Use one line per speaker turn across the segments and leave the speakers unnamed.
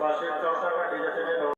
বার্ষিক চর্চা বা ডিজাইনের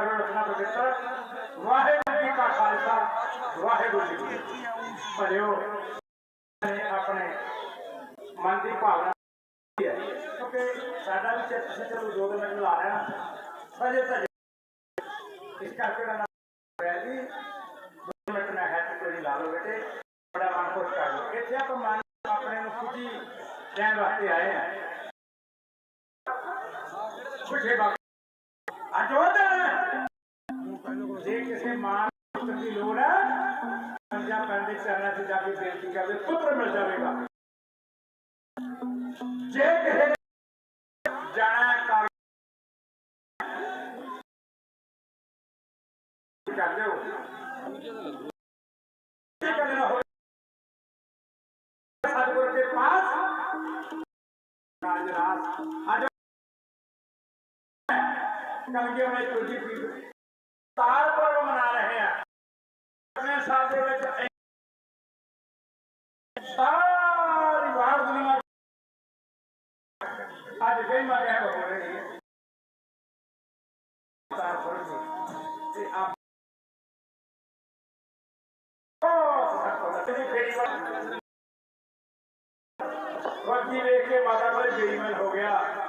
करण रखना पचहत्तर वाहेगुरु जी का खालसा वाहेगुरु
जी भरियो अपने मन की भावना बड़ा मन खुश कर लो इतने खुशी आए पुत्र मिल जाएगा। जे किसी जाना कर करते हो सतगुरु के पास। राज आज कल के मैं तुझी पी तार पर्व मना रहे हैं अपने साथ दे ਵਿੱਚ ਸਾਰੀ ਬਾਹਰ ਦੁਨੀਆ ਅੱਜ ਕਈ ਮਾਂ ਕਹਿ ਹੋ ਰਹੀ ਹੈ ਤਾਰ पर्व ਤੇ ਆਪ ਉਹ ਤੇਰੀ ਫੇਰੀ ਵਾਲੀ ਵਰਦੀ ਵੇਖ ਕੇ ਮਾਤਾ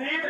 neighbor.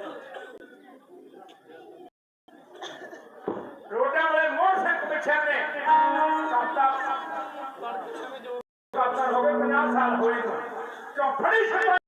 praise him.